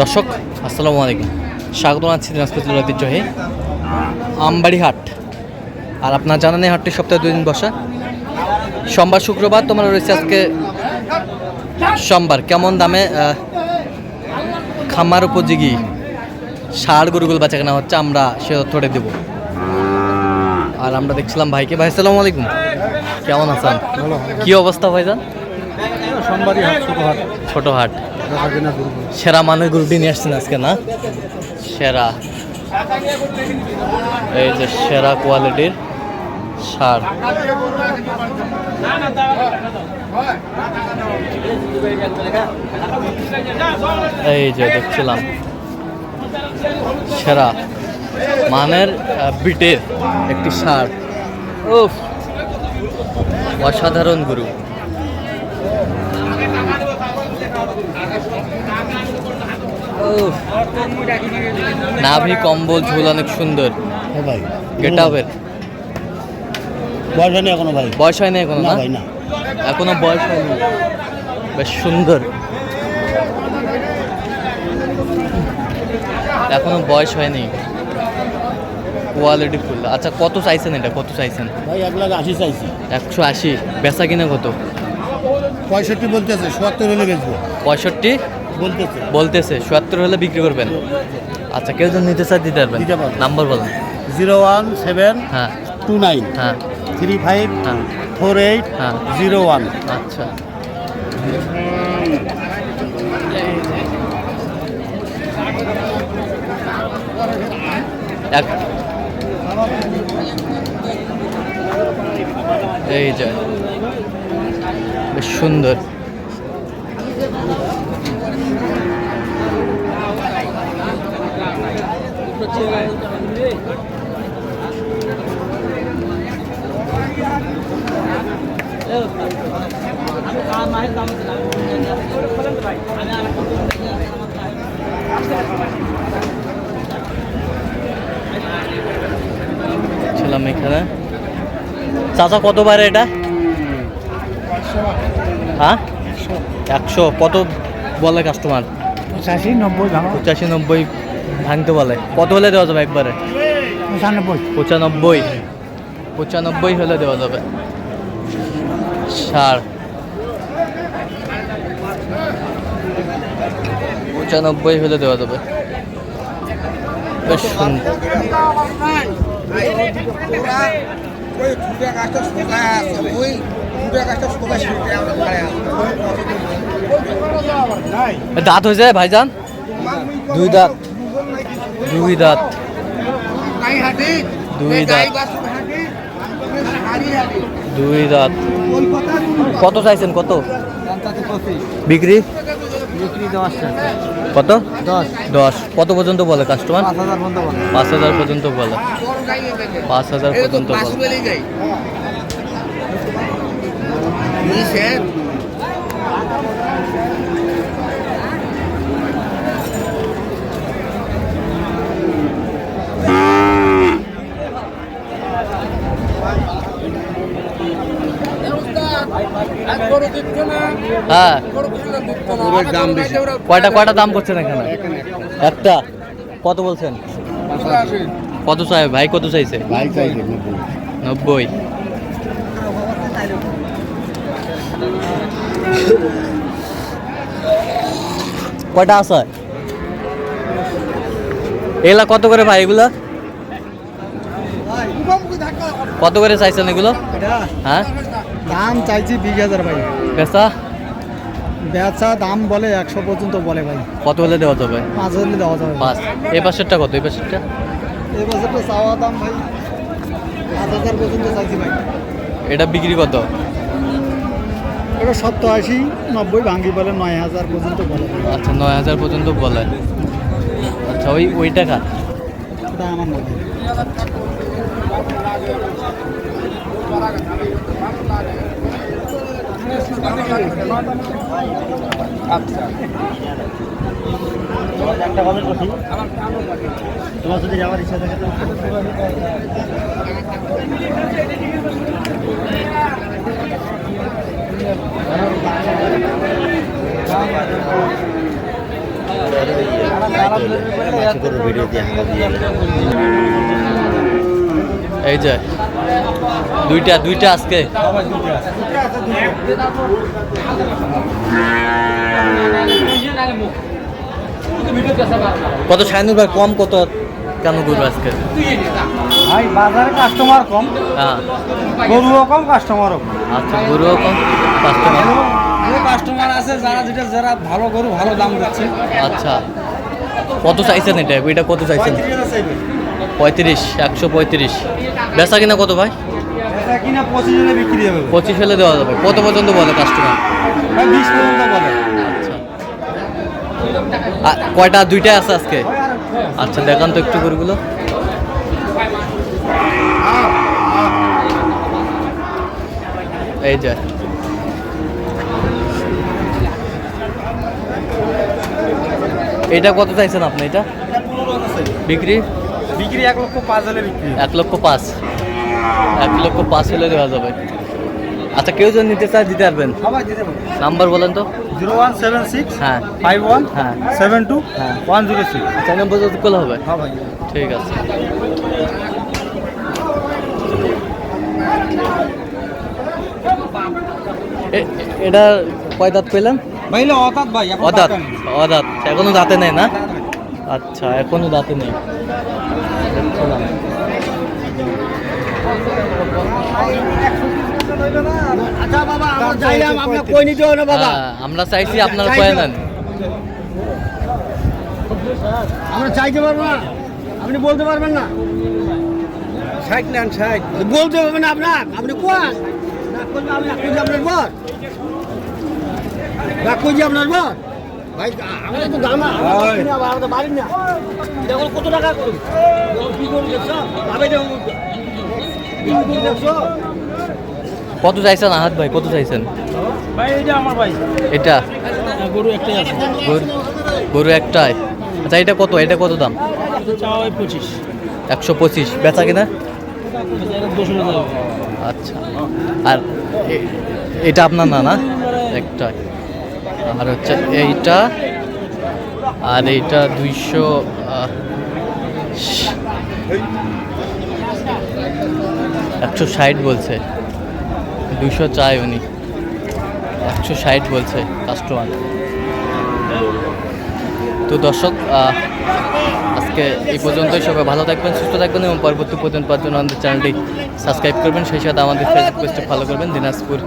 দর্শক আসসালামু আলাইকুম। স্বাগত জানাচ্ছি দিনাজপুর জেলার ঐতিহ্যহে আমবাড়ি হাট। আর আপনার জানেন এই হাটটি সপ্তাহে দুই দিন বসা। সোমবার শুক্রবার তোমার রয়েছে আজকে সোমবার। কেমন দামে খামার উপযোগী সার গরুগুলো বেচা কেনা হচ্ছে আমরা সে তথ্যটা দেবো। আর আমরা দেখছিলাম ভাইকে। ভাই আসসালামু আলাইকুম। কেমন আছেন? কি অবস্থা ভাইজান? সোমবারই হাট ছোট হাট। ছোট সেরা মানের গ্রুপটি নিয়ে আসছেন আজকে, না? সেরা। এই যে সেরা কোয়ালিটির সার। এই যে দেখছিলাম। সেরা মানের বিটের একটি সার। উফ, অসাধারণ গুরু। নাভি কম্বল ঝুল অনেক সুন্দর। ভাই। গেট আপের বয়স হয়নি এখনও ভাই? বয়স হয়নি এখনও না ভাই না। এখনও বয়স হয়নি। বেশ সুন্দর। এখনও বয়স হয়নি। কোয়ালিটি ফুল আচ্ছা কত চাইছেন এটা? কত চাইছেন? ভাই এক লাখ আশি চাইছি। একশো আশি। বেচা কিনা কত? পঁয়ষট্টি বলতেছে সত্তর হলে বেচবো। পঁয়ষট্টি? বলতেছে। বলতেছে চুয়াত্তর হলে বিক্রি করবেন। আচ্ছা কেউ যদি নিতে চায় দিতে পারবেন। নাম্বার বলেন। জিরো ওয়ান সেভেন হ্যাঁ। টু নাইন হ্যাঁ। থ্রি ফাইভ হ্যাঁ। ফোর এইট হ্যাঁ। Zero one. আচ্ছা। এক। এই যে। বেশ সুন্দর ছিলাম এখানে চাচা কত বারে এটা? হ্যাঁ? একশো কত বলে কাস্টমার পঁচাশি নব্বই পঁচাশি নব্বই ভাঙতে বলে। কত হলে দেওয়া যাবে একবারে? পঁচানব্বই। পঁচানব্বই। পঁচানব্বই হলে দেওয়া যাবে। সার পঁচানব্বই হলে দেওয়া যাবে। বেশ সুন্দর। ওই ফুটা গাছটা সোজা আছে ওই ফুটা গাছটা সোজা শিখে আমরা এ দাঁত হয়ে যায় ভাইজান? দুই দাঁত। দুই দাঁত। দুই দাঁত। দুই দাঁত। কত চাইছেন কত? বিক্রি? কত? দশ। দশ। কত পর্যন্ত বলে কাস্টমার পাঁচ হাজার পর্যন্ত বলে। পাঁচ হাজার পর্যন্ত বলে। বড় গাই বুঝছেন হ্যাঁ কয়টা কয়টা দাম করছেন এখানে? একটা। কত বলছেন? কত চাই? ভাই কত চাইছে? ভাই চাইছে নব্বই। কয়টা আছে? এগুলা কত করে ভাই এগুলা? কত করে চাইছেন এগুলো? হ্যাঁ? দাম চাইছি বিশ হাজার ভাই। পেশা বেচা দাম বলে একশো পর্যন্ত বলে ভাই। কত হলে দেওয়া যাবে? পাঁচ হাজার দেওয়া যাবে। পাঁচ। এই পাশেরটা কত? এই পাশেরটা? এই বছরটা চাওয়া দাম ভাই পাঁচ হাজার পর্যন্ত চাইছি ভাই। এটা বিক্রি কত? এটা সত্তর আশি নব্বই ভাঙ্গি বলে নয় হাজার পর্যন্ত বলে। আচ্ছা নয় হাজার পর্যন্ত বলে। আচ্ছা ওই ওই টাকা এটা আমার হয়। তোমার যদি যাওয়ার ইচ্ছা থাকে এই এই যে দুইটা দুইটা আজকে। কত সাইনুর ভাই কম কত কেন করব আজকে? ভাই বাজারে কাস্টমার কম। হ্যাঁ। গরুও কম কাস্টমারও কম। আচ্ছা গরুও কম কাস্টমার কাস্টমার আছে যারা যেটা যারা ভালো গরু ভালো দাম দিচ্ছে। আচ্ছা। কত চাইছেন এটা? এটা কত চাইছেন? পঁয়ত্রিশ একশো পঁয়ত্রিশ। বেচা কিনা কত ভাই? পঁচিশ হলে দেওয়া যাবে। কত পর্যন্ত বলে কাস্টমার আচ্ছা। কয়টা? দুইটাই আছে আজকে? আচ্ছা দেখান তো একটু গরুগুলো। এই যে। এটা কত চাইছেন আপনি? এটা? বিক্রি? বিক্রি এক লক্ষ পাঁচ হলে বিক্রি এক লক্ষ পাঁচ। এক লক্ষ পাঁচ হলে দেওয়া যাবে। আচ্ছা কেউ যদি নিতে চায় দিতে পারবেন? নাম্বার বলেন তো। জিরো ওয়ান সেভেন সিক্স হ্যাঁ। ফাইভ ওয়ান হ্যাঁ। সেভেন টু হ্যাঁ। One zero six. চার নম্বর যদি করলে হবে? হ্যাঁ ভাই। ঠিক আছে। এ- এটা কয় দাঁত পেলেন? ভাই এলো অতাত ভাই অদাঁত। দাঁত নেই। এখনও দাঁতে নেই না? আচ্ছা এখনও দাঁতে নেই। আচ্ছা আমরা চাইলাম আমরা হবে না বাবা? আমরা চাইছি আপনারা কয়ে নেন। আমরা চাইতে পারব না। আপনি বলতে পারবেন না। ষাট নেন ষাট। বলতে হবে না আপনার। আপনি কোন আমি রাখুন আপনার বর। রাখুন যে আপনার বর। ভাই আমাদের তো দাম আমাদের বাড়ির না। এটা করে কত টাকা করুন কি করুন দেখছ ভাবে দেখছ কত চাইছেন আহাত ভাই? কত চাইছেন? ভাই এটা আমার ভাই। এটা? গরু একটাই আছে। গরু গরু একটাই। আচ্ছা এটা কত? এটা কত দাম? পঁচিশ। একশো পঁচিশ। বেচা কিনা? আচ্ছা। আর এটা আপনার না না? একটাই। আর হচ্ছে এইটা, আর এইটা দুইশো একশো ষাট বলছে। দুশো চায় উনি। একশো ষাট বলছে কাস্টমার তো দর্শক আজকে এই পর্যন্তই। সবাই ভালো থাকবেন, সুস্থ থাকবেন এবং পরবর্তী পর্যন্ত পাওয়ার আমাদের চ্যানেলটি সাবস্ক্রাইব করবেন। সেই সাথে আমাদের ফেসবুক পেজটি ফলো করবেন, দিনাজপুর